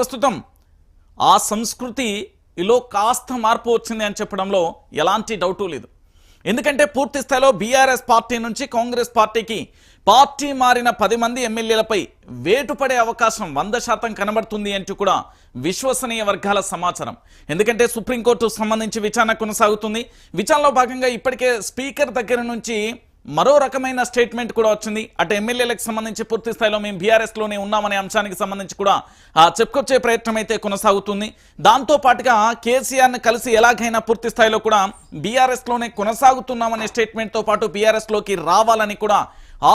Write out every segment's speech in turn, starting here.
ప్రస్తుతం ఆ సంస్కృతిలో కాస్త మార్పు వచ్చింది అని చెప్పడంలో ఎలాంటి డౌటు లేదు. ఎందుకంటే పూర్తి స్థాయిలో బీఆర్ఎస్ పార్టీ నుంచి కాంగ్రెస్ పార్టీకి పార్టీ మారిన పది మంది ఎమ్మెల్యేలపై వేటు పడే అవకాశం వంద శాతం కనబడుతుంది అంటూ కూడా విశ్వసనీయ వర్గాల సమాచారం. ఎందుకంటే సుప్రీంకోర్టు సంబంధించి విచారణ కొనసాగుతుంది. విచారణలో భాగంగా ఇప్పటికే స్పీకర్ దగ్గర నుంచి మరో రకమైన స్టేట్మెంట్ కూడా వచ్చింది. అటు ఎమ్మెల్యేలకు సంబంధించి పూర్తి స్థాయిలో మేము బీఆర్ఎస్లోనే ఉన్నామనే అంశానికి సంబంధించి కూడా చెప్పుకొచ్చే ప్రయత్నం అయితే కొనసాగుతుంది. దాంతో పాటుగా కలిసి ఎలాగైనా పూర్తి స్థాయిలో కూడా బీఆర్ఎస్లోనే కొనసాగుతున్నామనే స్టేట్మెంట్తో పాటు బీఆర్ఎస్లోకి రావాలని కూడా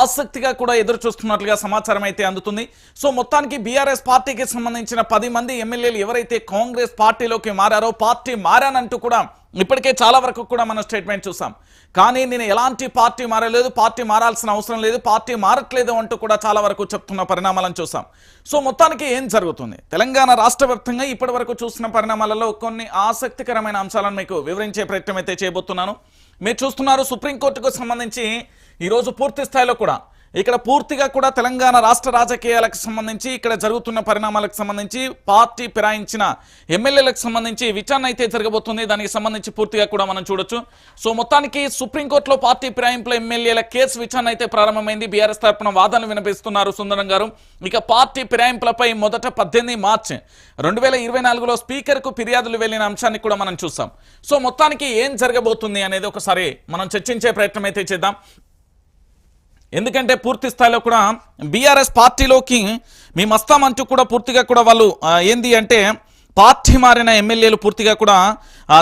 ఆసక్తిగా కూడా ఎదురు చూస్తున్నట్లుగా సమాచారం అయితే అందుతుంది. సో మొత్తానికి బీఆర్ఎస్ పార్టీకి సంబంధించిన పది మంది ఎమ్మెల్యేలు ఎవరైతే కాంగ్రెస్ పార్టీలోకి మారారో పార్టీ మారానంటూ కూడా ఇప్పటికే చాలా వరకు కూడా మనం స్టేట్మెంట్ చూసాం. కానీ నేను ఎలాంటి పార్టీ మారలేదు పార్టీ మారాల్సిన అవసరం లేదు పార్టీ మారట్లేదు అంటూ కూడా చాలా వరకు చెప్తున్న పరిణామాలను చూసాం. సో మొత్తానికి ఏం జరుగుతుంది? తెలంగాణ రాష్ట్ర వ్యాప్తంగా ఇప్పటి వరకు చూసిన పరిణామాలలో కొన్ని ఆసక్తికరమైన అంశాలను మీకు వివరించే ప్రయత్నం అయితే చేయబోతున్నాను. మీరు చూస్తున్నారు సుప్రీంకోర్టుకు సంబంధించి ఈరోజు పూర్తి స్థాయిలో కూడా ఇక్కడ పూర్తిగా కూడా తెలంగాణ రాష్ట్ర రాజకీయాలకు సంబంధించి ఇక్కడ జరుగుతున్న పరిణామాలకు సంబంధించి పార్టీ ఫిరాయించిన ఎమ్మెల్యేలకు సంబంధించి విచారణ అయితే జరగబోతుంది. దానికి సంబంధించి పూర్తిగా కూడా మనం చూడొచ్చు. సో మొత్తానికి సుప్రీంకోర్టులో పార్టీ ఫిరాయింపుల ఎమ్మెల్యేల కేసు విచారణ అయితే ప్రారంభమైంది. బీఆర్ఎస్ తరపున వాదనలు వినిపిస్తున్నారు సుందరం గారు. ఇక పార్టీ ఫిరాయింపులపై మొదట పద్దెనిమిది మార్చి రెండు వేల ఇరవై నాలుగులో స్పీకర్కు ఫిర్యాదులు వెళ్ళిన అంశాన్ని కూడా మనం చూస్తాం సో మొత్తానికి ఏం జరగబోతుంది అనేది ఒకసారి మనం చర్చించే ప్రయత్నం అయితే చేద్దాం. ఎందుకంటే పూర్తి స్థాయిలో కూడా బీఆర్ఎస్ పార్టీలోకి మేము వస్తామంటూ కూడా పూర్తిగా కూడా వాళ్ళు ఏంది అంటే పార్టీ మారిన ఎమ్మెల్యేలు పూర్తిగా కూడా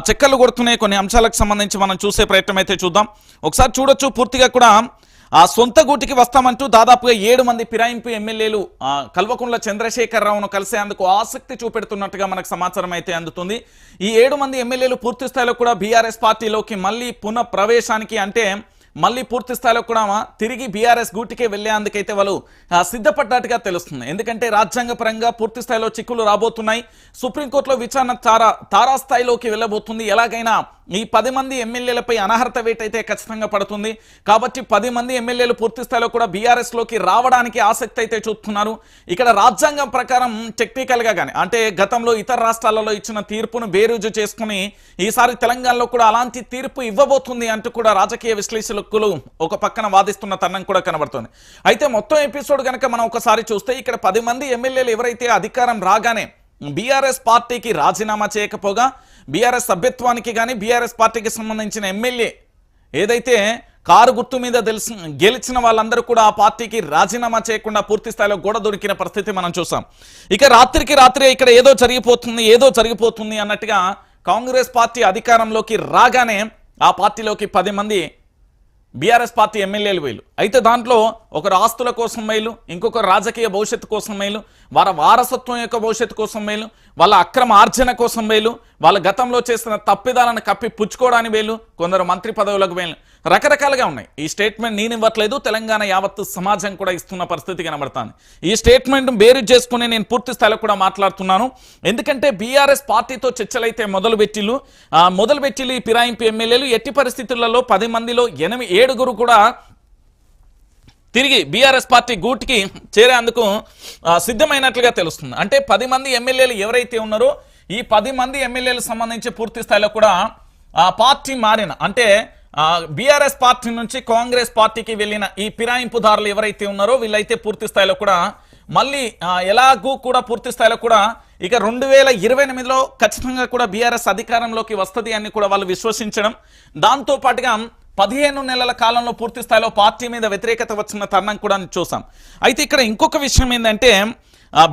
చెక్కలు కొడుతున్నాయి కొన్ని అంశాలకు సంబంధించి మనం చూసే ప్రయత్నం అయితే చూద్దాం. ఒకసారి చూడొచ్చు పూర్తిగా కూడా ఆ సొంత గూటికి వస్తామంటూ దాదాపుగా ఏడు మంది పిరాయింపు ఎమ్మెల్యేలు ఆ, కల్వకుంట్ల చంద్రశేఖరరావును కలిసేందుకు ఆసక్తి చూపెడుతున్నట్టుగా మనకు సమాచారం అయితే అందుతుంది. ఈ ఏడు మంది ఎమ్మెల్యేలు పూర్తి స్థాయిలో కూడా బీఆర్ఎస్ పార్టీలోకి మళ్ళీ పునః ప్రవేశానికి అంటే మళ్ళీ పూర్తి స్థాయిలో కూడా తిరిగి బీఆర్ఎస్ గూటికే వెళ్ళేందుకైతే వాళ్ళు ఆ, సిద్ధపడ్డట్టుగా తెలుస్తుంది. ఎందుకంటే రాజ్యాంగపరంగా పూర్తి స్థాయిలో చిక్కులు రాబోతున్నాయి. సుప్రీంకోర్టులో విచారణ తారా తారాస్థాయిలోకి వెళ్ళబోతుంది. ఎలాగైనా ఈ పది మంది ఎమ్మెల్యేలపై అనర్హత వేట్ అయితే ఖచ్చితంగా పడుతుంది. కాబట్టి పది మంది ఎమ్మెల్యేలు పూర్తి స్థాయిలో కూడా బీఆర్ఎస్లోకి రావడానికి ఆసక్తి అయితే చూపుతున్నారు. ఇక్కడ రాజ్యాంగం ప్రకారం టెక్నికల్గా కానీ అంటే గతంలో ఇతర రాష్ట్రాలలో ఇచ్చిన తీర్పును బేరుజు చేసుకుని ఈసారి తెలంగాణలో కూడా అలాంటి తీర్పు ఇవ్వబోతుంది అంటూ కూడా రాజకీయ విశ్లేషకులు ఒక పక్కన వాదిస్తున్న తరుణం కూడా కనబడుతుంది. అయితే మొత్తం ఎపిసోడ్ కనుక మనం ఒకసారి చూస్తే ఇక్కడ పది మంది ఎమ్మెల్యేలు ఎవరైతే అధికారం రాగానే బీఆర్ఎస్ పార్టీకి రాజీనామా చేయకపోగా బీఆర్ఎస్ సభ్యత్వానికి కానీ బీఆర్ఎస్ పార్టీకి సంబంధించిన ఎమ్మెల్యే ఏదైతే కారు గుర్తు మీద తెలిసి గెలిచిన వాళ్ళందరూ కూడా ఆ పార్టీకి రాజీనామా చేయకుండా పూర్తి స్థాయిలో గోడ దొరికిన పరిస్థితి మనం చూసాం. ఇక రాత్రికి రాత్రి ఇక్కడ ఏదో జరిగిపోతుంది ఏదో జరిగిపోతుంది అన్నట్టుగా కాంగ్రెస్ పార్టీ అధికారంలోకి రాగానే ఆ పార్టీలోకి పది మంది బీఆర్ఎస్ పార్టీ ఎమ్మెల్యేలు వీళ్ళు. అయితే దాంట్లో ఒకరు ఆస్తుల కోసం మేలు ఇంకొకరు రాజకీయ భవిష్యత్తు కోసం మేలు వారి వారసత్వం యొక్క భవిష్యత్తు కోసం మేలు వాళ్ళ అక్రమ ఆర్జన కోసం మేలు వాళ్ళ గతంలో చేసిన తప్పిదాలను కప్పి పుచ్చుకోవడానికి వేలు కొందరు మంత్రి పదవులకు వేలు. రకరకాలుగా ఉన్నాయి. ఈ స్టేట్మెంట్ నేను ఇవ్వట్లేదు తెలంగాణ యావత్తు సమాజం కూడా ఇస్తున్న పరిస్థితి కనబడుతుంది. ఈ స్టేట్మెంట్ బేరు చేసుకుని నేను పూర్తి స్థాయిలో కూడా మాట్లాడుతున్నాను. ఎందుకంటే బీఆర్ఎస్ పార్టీతో చర్చలైతే మొదలు పెట్టిళ్ళు మొదలు పెట్టిలు ఈ పిరాయింపు ఎమ్మెల్యేలు. ఎట్టి పరిస్థితులలో పది మందిలో ఎనిమిది ఏడుగురు కూడా తిరిగి బీఆర్ఎస్ పార్టీ గూటికి చేరేందుకు సిద్ధమైనట్లుగా తెలుస్తుంది. అంటే పది మంది ఎమ్మెల్యేలు ఎవరైతే ఉన్నారో ఈ పది మంది ఎమ్మెల్యేలకు సంబంధించి పూర్తి స్థాయిలో కూడా ఆ పార్టీ మారిన అంటే బీఆర్ఎస్ పార్టీ నుంచి కాంగ్రెస్ పార్టీకి వెళ్ళిన ఈ పిరాయింపుదారులు ఎవరైతే ఉన్నారో వీళ్ళైతే పూర్తి స్థాయిలో కూడా మళ్ళీ ఎలాగూ కూడా పూర్తి స్థాయిలో కూడా ఇక రెండు వేల ఇరవై ఎనిమిదిలో ఖచ్చితంగా కూడా బీఆర్ఎస్ అధికారంలోకి వస్తుంది అని కూడా వాళ్ళు విశ్వసించడం. దాంతో పాటుగా పదిహేను నెలల కాలంలో పూర్తి స్థాయిలో పార్టీ మీద వ్యతిరేకత వచ్చిన తరుణం కూడా చూసాం. అయితే ఇక్కడ ఇంకొక విషయం ఏంటంటే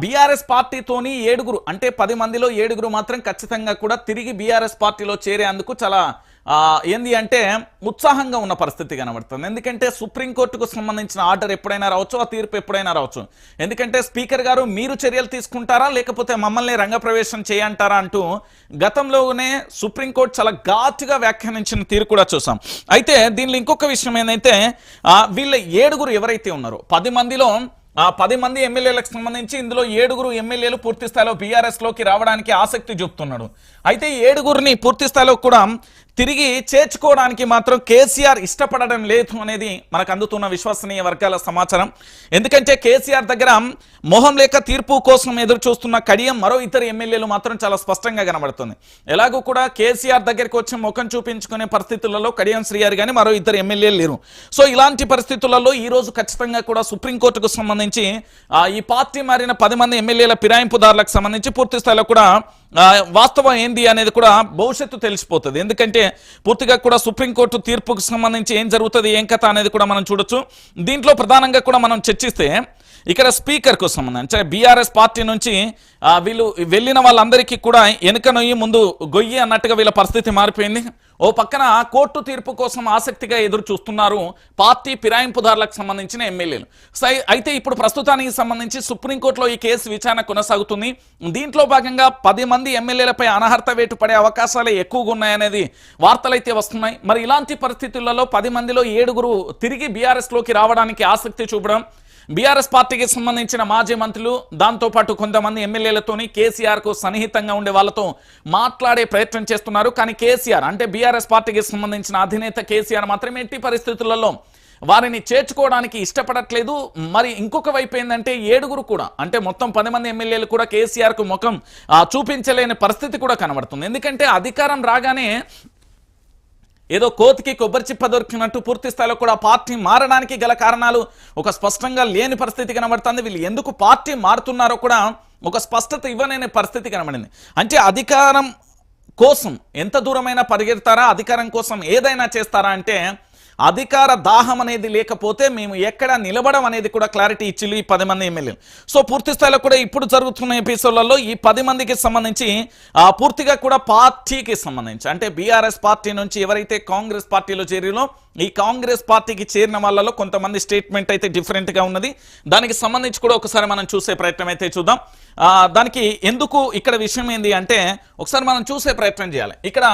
బీఆర్ఎస్ పార్టీతోని ఏడుగురు అంటే పది మందిలో ఏడుగురు మాత్రం ఖచ్చితంగా కూడా తిరిగి బీఆర్ఎస్ పార్టీలో చేరేందుకు చాలా ఏంది అంటే ఉత్సాహంగా ఉన్న పరిస్థితి కనబడుతుంది. ఎందుకంటే సుప్రీంకోర్టుకు సంబంధించిన ఆర్డర్ ఎప్పుడైనా రావచ్చు ఆ తీర్పు ఎప్పుడైనా రావచ్చు. ఎందుకంటే స్పీకర్ గారు మీరు చర్యలు తీసుకుంటారా లేకపోతే మమ్మల్ని రంగప్రవేశం చేయంటారా అంటూ గతంలోనే సుప్రీంకోర్టు చాలా ఘాటుగా వ్యాఖ్యానించిన తీరు కూడా చూసాం. అయితే దీనిలో ఇంకొక విషయం ఏంటంటే వీళ్ళ ఏడుగురు ఎవరైతే ఉన్నారో పది మందిలో ఆ పది మంది ఎమ్మెల్యేలకు సంబంధించి ఇందులో ఏడుగురు ఎమ్మెల్యేలు పూర్తి స్థాయిలో బీఆర్ఎస్లోకి రావడానికి ఆసక్తి చూపుతున్నాడు. అయితే ఏడుగురిని పూర్తి స్థాయిలో కూడా తిరిగి చేర్చుకోవడానికి మాత్రం కేసీఆర్ ఇష్టపడడం లేదు అనేది మనకు అందుతున్న విశ్వసనీయ వర్గాల సమాచారం. ఎందుకంటే కేసీఆర్ దగ్గర మొహం లేక తీర్పు కోసం ఎదురు చూస్తున్న కడియం మరో ఇతర ఎమ్మెల్యేలు మాత్రం చాలా స్పష్టంగా కనబడుతుంది. ఎలాగో కూడా కేసీఆర్ దగ్గరికి వచ్చి ముఖం చూపించుకునే పరిస్థితులలో కడియం శ్రీయార్ కానీ మరో ఇద్దరు ఎమ్మెల్యేలు లేరు. సో ఇలాంటి పరిస్థితులలో ఈ రోజు ఖచ్చితంగా కూడా సుప్రీంకోర్టుకు సంబంధించి ఈ పార్టీ మారిన పది మంది ఎమ్మెల్యేల ఫిరాయింపుదారులకు సంబంధించి పూర్తి స్థాయిలో కూడా వాస్తవం ఏంది అనేది కూడా భవిష్యత్తు తెలిసిపోతుంది. ఎందుకంటే పూర్తిగా కూడా సుప్రీంకోర్టు తీర్పుకు సంబంధించి ఏం జరుగుతుంది ఏం కథ అనేది కూడా మనం చూడొచ్చు. దీంట్లో ప్రధానంగా కూడా మనం చర్చిస్తే ఇక్కడ స్పీకర్కు సంబంధించి అంటే బీఆర్ఎస్ పార్టీ నుంచి వీళ్ళు వెళ్ళిన వాళ్ళందరికీ కూడా వెనుక నొయ్యి ముందు గొయ్యి అన్నట్టుగా వీళ్ళ పరిస్థితి మారిపోయింది. ఓ పక్కన కోర్టు తీర్పు కోసం ఆసక్తిగా ఎదురు చూస్తున్నారు పార్టీ ఫిరాయింపుదారులకు సంబంధించిన ఎమ్మెల్యేలు. సై- అయితే ఇప్పుడు ప్రస్తుతానికి సంబంధించి సుప్రీంకోర్టులో ఈ కేసు విచారణ కొనసాగుతుంది. దీంట్లో భాగంగా పది మంది ఎమ్మెల్యేలపై అనర్హత వేటు పడే అవకాశాలే ఎక్కువగా ఉన్నాయనేది వార్తలైతే వస్తున్నాయి. మరి ఇలాంటి పరిస్థితులలో పది మందిలో ఏడుగురు తిరిగి బీఆర్ఎస్లోకి రావడానికి ఆసక్తి చూపడం బీఆర్ఎస్ పార్టీకి సంబంధించిన మాజీ మంత్రులు దాంతోపాటు కొంతమంది ఎమ్మెల్యేలతోని కేసీఆర్కు సన్నిహితంగా ఉండే వాళ్ళతో మాట్లాడే ప్రయత్నం చేస్తున్నారు. కానీ కేసీఆర్ అంటే బీఆర్ఎస్ పార్టీకి సంబంధించిన అధినేత కేసీఆర్ మాత్రం ఎట్టి పరిస్థితులలో వారిని చేర్చుకోవడానికి ఇష్టపడట్లేదు. మరి ఇంకొక వైపు ఏంటంటే ఏడుగురు కూడా అంటే మొత్తం పది మంది ఎమ్మెల్యేలు కూడా కేసీఆర్కు ముఖం చూపించలేని పరిస్థితి కూడా కనబడుతుంది. ఎందుకంటే అధికారం రాగానే ఏదో కోతికి కొబ్బరి చిప్ప దొరికినట్టు పూర్తి స్థాయిలో కూడా పార్టీ మారడానికి గల కారణాలు ఒక స్పష్టంగా లేని పరిస్థితి కనబడుతుంది. వీళ్ళు ఎందుకు పార్టీ మారుతున్నారో కూడా ఒక స్పష్టత ఇవ్వలేని పరిస్థితి కనబడింది. అంటే అధికారం కోసం ఎంత దూరమైనా పరిగెడతారా? అధికారం కోసం ఏదైనా చేస్తారా? అంటే అధికార దాహం అనేది లేకపోతే మేము ఎక్కడ నిలబడం అనేది కూడా క్లారిటీ ఇచ్చిల్లు ఈ పది మంది ఎమ్మెల్యేలు. సో పూర్తి స్థాయిలో కూడా ఇప్పుడు జరుగుతున్న ఎపిసోడ్లలో ఈ పది మందికి సంబంధించి పూర్తిగా కూడా పార్టీకి సంబంధించి అంటే బీఆర్ఎస్ పార్టీ నుంచి ఎవరైతే కాంగ్రెస్ పార్టీలో చేరినో ఈ కాంగ్రెస్ పార్టీకి చేరిన వాళ్ళలో కొంతమంది స్టేట్మెంట్ అయితే డిఫరెంట్గా ఉన్నది. దానికి సంబంధించి కూడా ఒకసారి మనం చూసే ప్రయత్నం అయితే చూద్దాం. దానికి ఎందుకు ఇక్కడ విషయం ఏంది అంటే ఒకసారి మనం చూసే ప్రయత్నం చేయాలి. ఇక్కడ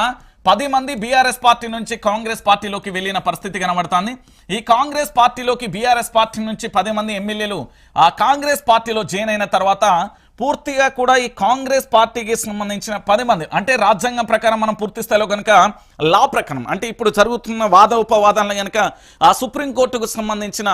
పది మంది బీఆర్ఎస్ పార్టీ నుంచి కాంగ్రెస్ పార్టీలోకి వెళ్ళిన పరిస్థితి కనబడుతుంది. ఈ కాంగ్రెస్ పార్టీలోకి బీఆర్ఎస్ పార్టీ నుంచి పది మంది ఎమ్మెల్యేలు ఆ కాంగ్రెస్ పార్టీలో జాయిన్ అయిన తర్వాత పూర్తిగా కూడా ఈ కాంగ్రెస్ పార్టీకి సంబంధించిన పది మంది అంటే రాజ్యాంగం ప్రకారం మనం పూర్తి స్థాయిలో కనుక లా ప్రకారం. అంటే ఇప్పుడు జరుగుతున్న వాద ఉపవాదాలను కనుక ఆ సుప్రీంకోర్టుకు సంబంధించిన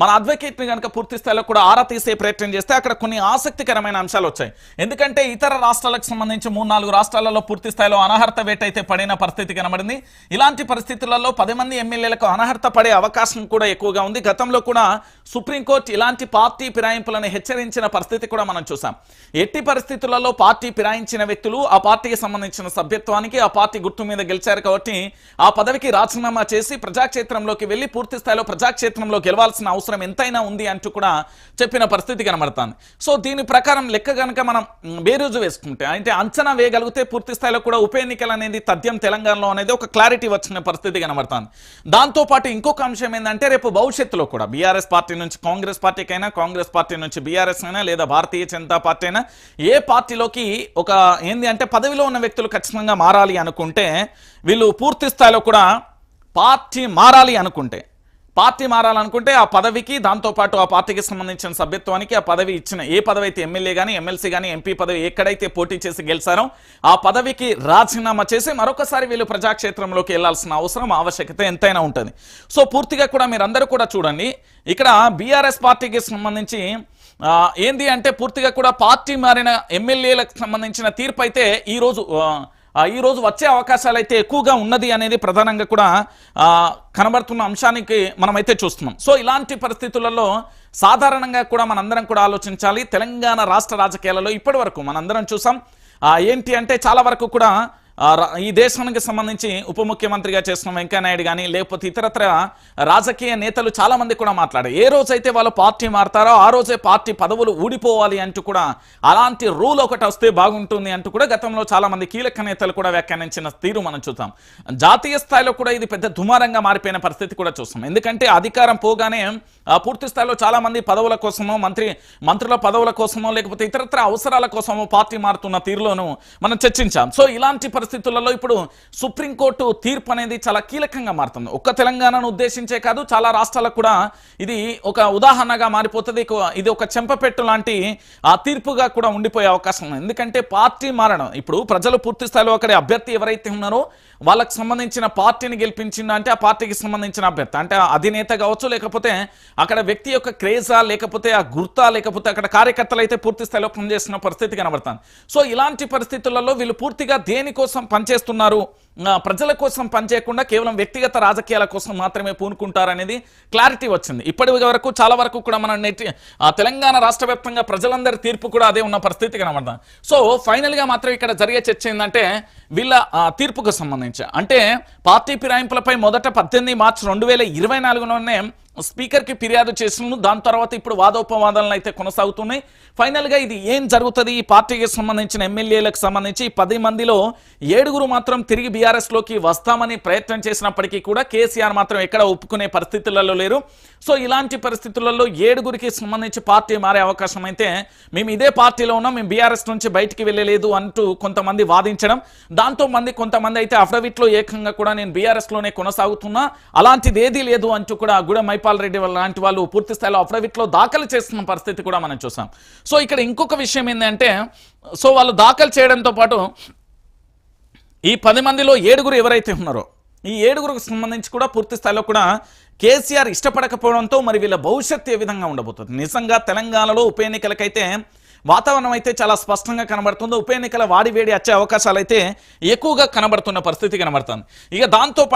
మన అడ్వకేట్ని కనుక పూర్తి స్థాయిలో కూడా ఆరా తీసే ప్రయత్నం చేస్తే అక్కడ కొన్ని ఆసక్తికరమైన అంశాలు వచ్చాయి. ఎందుకంటే ఇతర రాష్ట్రాలకు సంబంధించి మూడు నాలుగు రాష్ట్రాలలో పూర్తి స్థాయిలో అనర్హత వేట అయితే పడిన పరిస్థితి కనబడింది. ఇలాంటి పరిస్థితులలో పది మంది ఎమ్మెల్యేలకు అనర్హత పడే అవకాశం కూడా ఎక్కువగా ఉంది. గతంలో కూడా సుప్రీంకోర్టు ఇలాంటి పార్టీ ఫిరాయింపులను హెచ్చరించిన పరిస్థితి కూడా మనం చూసాం. ఎట్టి పరిస్థితులలో పార్టీ ఫిరాయించిన వ్యక్తులు ఆ పార్టీకి సంబంధించిన సభ్యత్వానికి ఆ పార్టీ గుర్తు మీద గెలిచారు కాబట్టి ఆ పదవికి రాజీనామా చేసి ప్రజాక్షేత్రంలోకి వెళ్ళి పూర్తి స్థాయిలో ప్రజాక్షేత్రంలో గెలవాల్సిన అవసరం ఎంతైనా ఉంది అంటూ కూడా చెప్పిన పరిస్థితి కనబడుతుంది. సో దీని ప్రకారం లెక్క గనక మనం బేరోజు వేసుకుంటే అంటే అంచనా వేయగలిగితే పూర్తి స్థాయిలో కూడా ఉప ఎన్నికలు అనేది తథ్యం తెలంగాణలో అనేది ఒక క్లారిటీ వచ్చిన పరిస్థితి కనబడుతుంది. దాంతో పాటు ఇంకొక అంశం ఏంటంటే రేపు భవిష్యత్తులో కూడా బీఆర్ఎస్ పార్టీ నుంచి కాంగ్రెస్ పార్టీకైనా కాంగ్రెస్ పార్టీ నుంచి బీఆర్ఎస్ అయినా లేదా భారతీయ జనతా పార్టీ అయినా ఏ పార్టీలోకి ఒక ఏంది అంటే పదవిలో ఉన్న వ్యక్తులు ఖచ్చితంగా మారాలి అనుకుంటే వీళ్ళు పూర్తి స్థాయిలో కూడా పార్టీ మారాలి అనుకుంటే పార్టీ మారాలనుకుంటే ఆ పదవికి దాంతోపాటు ఆ పార్టీకి సంబంధించిన సభ్యత్వానికి ఆ పదవి ఇచ్చిన ఏ పదవి అయితే ఎమ్మెల్యే కానీ ఎమ్మెల్సీ కానీ ఎంపీ పదవి ఎక్కడైతే పోటీ చేసి గెలిచారో ఆ పదవికి రాజీనామా చేసి మరొకసారి వీళ్ళు ప్రజాక్షేత్రంలోకి వెళ్ళాల్సిన అవసరం ఆవశ్యకత ఎంతైనా ఉంటుంది. సో పూర్తిగా కూడా మీరందరూ కూడా చూడండి. ఇక్కడ బీఆర్ఎస్ పార్టీకి సంబంధించి ఏంది అంటే పూర్తిగా కూడా పార్టీ మారిన ఎమ్మెల్యేలకు సంబంధించిన తీర్పు అయితే ఈరోజు ఈరోజు వచ్చే అవకాశాలు అయితే ఎక్కువగా ఉన్నది అనేది ప్రధానంగా కూడా కనబడుతున్న అంశానికి మనమైతే చూస్తున్నాం. సో ఇలాంటి పరిస్థితులలో సాధారణంగా కూడా మనందరం కూడా ఆలోచించాలి. తెలంగాణ రాష్ట్ర రాజకీయాలలో ఇప్పటి వరకు మనందరం చూసాం. ఏంటి అంటే చాలా వరకు కూడా ఈ దేశానికి సంబంధించి ఉప ముఖ్యమంత్రిగా చేసిన వెంకయ్యనాయుడు కానీ లేకపోతే ఇతరత్ర రాజకీయ నేతలు చాలామంది కూడా మాట్లాడారు. ఏ రోజైతే వాళ్ళు పార్టీ మారతారో ఆ రోజే పార్టీ పదవులు ఊడిపోవాలి అంటూ కూడా అలాంటి రూల్ ఒకటి వస్తే బాగుంటుంది అంటూ కూడా గతంలో చాలా మంది కీలక నేతలు కూడా వ్యాఖ్యానించిన తీరు మనం చూద్దాం. జాతీయ స్థాయిలో కూడా ఇది పెద్ద దుమారంగా మారిపోయిన పరిస్థితి కూడా చూస్తాం. ఎందుకంటే అధికారం పోగానే పూర్తి స్థాయిలో చాలా మంది పదవుల కోసమో మంత్రి మంత్రుల పదవుల కోసమో లేకపోతే ఇతరత్ర అవసరాల కోసమో పార్టీ మారుతున్న తీరులోనూ మనం చర్చించాం. సో ఇలాంటి పరిస్థితులలో ఇప్పుడు సుప్రీంకోర్టు తీర్పు అనేది చాలా కీలకంగా మారుతుంది. ఒక్క తెలంగాణను ఉద్దేశించే కాదు చాలా రాష్ట్రాలకు కూడా ఇది ఒక ఉదాహరణగా మారిపోతుంది. ఇది ఒక చెంపపెట్టు లాంటి ఆ తీర్పుగా కూడా ఉండిపోయే అవకాశం ఉంది. ఎందుకంటే పార్టీ మారడం ఇప్పుడు ప్రజలు పూర్తి స్థాయిలో అక్కడ అభ్యర్థి ఎవరైతే ఉన్నారో వాళ్ళకి సంబంధించిన పార్టీని గెలిపించిండు అంటే ఆ పార్టీకి సంబంధించిన అభ్యర్థి. అంటే అధినేత కావచ్చు లేకపోతే అక్కడ వ్యక్తి యొక్క క్రేజా లేకపోతే ఆ గుర్తా లేకపోతే అక్కడ కార్యకర్తలు అయితే పూర్తి స్థాయిలో పనిచేస్తున్న పరిస్థితి కనబడుతుంది. సో ఇలాంటి పరిస్థితులలో వీళ్ళు పూర్తిగా దేనికోసం పనిచేస్తున్నారు? ప్రజల కోసం పనిచేయకుండా కేవలం వ్యక్తిగత రాజకీయాల కోసం మాత్రమే పూనుకుంటారనేది క్లారిటీ వచ్చింది. ఇప్పటి వరకు చాలా వరకు కూడా మన నెట్టి తెలంగాణ రాష్ట్ర వ్యాప్తంగా ప్రజలందరి తీర్పు కూడా అదే ఉన్న పరిస్థితి కనబడదాం సో ఫైనల్గా మాత్రం ఇక్కడ జరిగే చర్చ ఏంటంటే వీళ్ళ ఆ, తీర్పుకు సంబంధించి. అంటే పార్టీ ఫిరాయింపులపై మొదట పద్దెనిమిది మార్చి రెండు వేల ఇరవై నాలుగులోనే స్పీకర్కి ఫిర్యాదు చేసిన దాని తర్వాత ఇప్పుడు వాదోపవాదాలను అయితే కొనసాగుతున్నాయి. ఫైనల్గా ఇది ఏం జరుగుతుంది? ఈ పార్టీకి సంబంధించిన ఎమ్మెల్యేలకు సంబంధించి పది మందిలో ఏడుగురు మాత్రం తిరిగి బీఆర్ఎస్లోకి వస్తామని ప్రయత్నం చేసినప్పటికీ కూడా కేసీఆర్ మాత్రం ఎక్కడ ఒప్పుకునే పరిస్థితులలో లేరు. సో ఇలాంటి పరిస్థితులలో ఏడుగురికి సంబంధించి పార్టీ మారే అవకాశం అయితే మేము ఇదే పార్టీలో ఉన్నాం. మేము బీఆర్ఎస్ నుంచి బయటికి వెళ్ళలేదు అంటూ కొంతమంది వాదించడం. దాంతో మంది కొంతమంది అయితే అఫిడవిట్లో ఏకంగా కూడా నేను బీఆర్ఎస్లోనే కొనసాగుతున్నా. అలాంటిది ఏదీ లేదు అంటూ కూడా గుడ జైపాల్ రెడ్డి లాంటి వాళ్ళు పూర్తి స్థాయిలో అఫిడవిట్లో దాఖలు చేస్తున్న పరిస్థితి కూడా మనం చూసాం. సో ఇక్కడ ఇంకొక విషయం ఏంటంటే సో వాళ్ళు దాఖలు చేయడంతో పాటు ఈ పది మందిలో ఏడుగురు ఎవరైతే ఉన్నారో ఈ ఏడుగురికి సంబంధించి కూడా పూర్తి స్థాయిలో కూడా కేసీఆర్ ఇష్టపడకపోవడంతో మరి వీళ్ళ భవిష్యత్తు ఏ విధంగా ఉండబోతుంది? నిజంగా తెలంగాణలో ఉప ఎన్నికలకైతే వాతావరణం అయితే చాలా స్పష్టంగా కనబడుతుంది. ఉప ఎన్నికల వాడి వేడి వచ్చే అవకాశాలు అయితే ఎక్కువగా కనబడుతున్న పరిస్థితి కనబడుతుంది. ఇక దాంతో పాటు